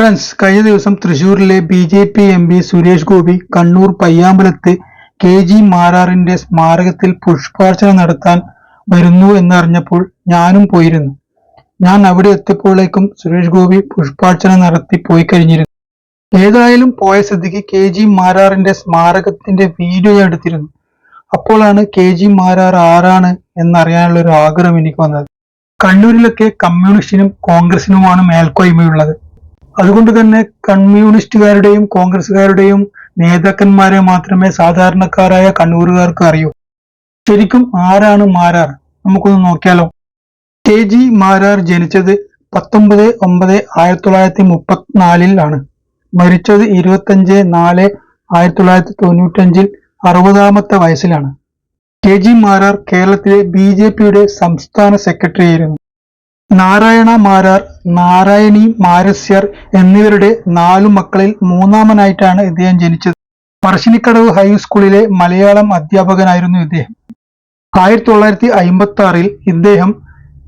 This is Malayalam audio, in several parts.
ഫ്രണ്ട്സ് കഴിഞ്ഞ ദിവസം തൃശൂരിലെ B J P M P Suresh Gopi Kannur പയ്യാമ്പലത്ത് K G മാരാറിന്റെ സ്മാരകത്തിൽ പുഷ്പാർച്ചന നടത്താൻ വരുന്നു എന്നറിഞ്ഞപ്പോൾ ഞാനും പോയിരുന്നു. ഞാൻ അവിടെ എത്തിയപ്പോഴേക്കും സുരേഷ് ഗോപി പുഷ്പാർച്ചന നടത്തി പോയി കഴിഞ്ഞിരുന്നു. ഏതായാലും പോയ സ്ഥിതിക്ക് കെ ജി മാരാറിന്റെ സ്മാരകത്തിന്റെ വീഡിയോ എടുത്തിരുന്നു. അപ്പോഴാണ് കെ ജി മാരാർ ആരാണ് എന്നറിയാനുള്ള ഒരു ആഗ്രഹം എനിക്ക് വന്നത്. കണ്ണൂരിലൊക്കെ കമ്മ്യൂണിസ്റ്റിനും കോൺഗ്രസിനുമാണ് മേൽക്കോയ്മയുള്ളത്. അതുകൊണ്ട് തന്നെ കമ്മ്യൂണിസ്റ്റുകാരുടെയും കോൺഗ്രസ്സുകാരുടെയും നേതാക്കന്മാരെ മാത്രമേ സാധാരണക്കാരായ കണ്ണൂരുകാർക്ക് അറിയൂ. ശരിക്കും ആരാണ് മാരാർ? നമുക്കൊന്ന് നോക്കിയാലോ. കെ ജി മാരാർ ജനിച്ചത് പത്തൊമ്പത് ഒമ്പത് ആയിരത്തി തൊള്ളായിരത്തി മുപ്പത്തിനാലിലാണ് മരിച്ചത് ഇരുപത്തഞ്ച് നാല് ആയിരത്തി തൊള്ളായിരത്തി തൊണ്ണൂറ്റഞ്ചിൽ അറുപതാമത്തെ വയസ്സിലാണ്. കെ ജി മാരാർ കേരളത്തിലെ ബി ജെ പിയുടെ സംസ്ഥാന സെക്രട്ടറി ആയിരുന്നു നാരായണ മാരാർ നാരായണി മാരസ്യർ എന്നിവരുടെ നാലു മക്കളിൽ മൂന്നാമനായിട്ടാണ് ഇദ്ദേഹം ജനിച്ചത്. പറശ്ശിനിക്കടവ് ഹൈസ്കൂളിലെ മലയാളം അധ്യാപകനായിരുന്നു ഇദ്ദേഹം. ആയിരത്തി തൊള്ളായിരത്തി അയ്മ്പത്തി ആറിൽ ഇദ്ദേഹം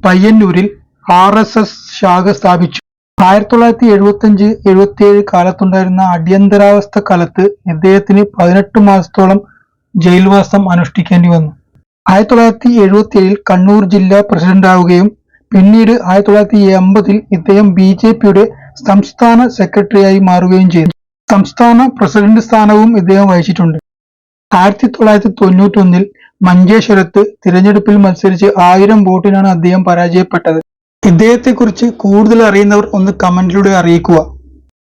പയ്യന്നൂരിൽ ആർ എസ് എസ് ശാഖ സ്ഥാപിച്ചു. ആയിരത്തി തൊള്ളായിരത്തി എഴുപത്തി അഞ്ച് എഴുപത്തിയേഴ് കാലത്തുണ്ടായിരുന്ന അടിയന്തരാവസ്ഥ കാലത്ത് ഇദ്ദേഹത്തിന് പതിനെട്ട് മാസത്തോളം ജയിൽവാസം അനുഷ്ഠിക്കേണ്ടി വന്നു. ആയിരത്തി തൊള്ളായിരത്തി എഴുപത്തി ഏഴിൽ കണ്ണൂർ ജില്ലാ പ്രസിഡന്റാവുകയും പിന്നീട് ആയിരത്തി തൊള്ളായിരത്തി എൺപതിൽ ഇദ്ദേഹം ബി ജെ പിയുടെ സംസ്ഥാന സെക്രട്ടറിയായി മാറുകയും ചെയ്തു. സംസ്ഥാന പ്രസിഡന്റ് സ്ഥാനവും ഇദ്ദേഹം വഹിച്ചിട്ടുണ്ട്. ആയിരത്തി തൊള്ളായിരത്തി തൊണ്ണൂറ്റൊന്നിൽ മഞ്ചേശ്വരത്ത് തിരഞ്ഞെടുപ്പിൽ മത്സരിച്ച് ആയിരം വോട്ടിനാണ് അദ്ദേഹം പരാജയപ്പെട്ടത്. ഇദ്ദേഹത്തെക്കുറിച്ച് കൂടുതൽ അറിയുന്നവർ ഒന്ന് കമന്റിലൂടെ അറിയിക്കുക.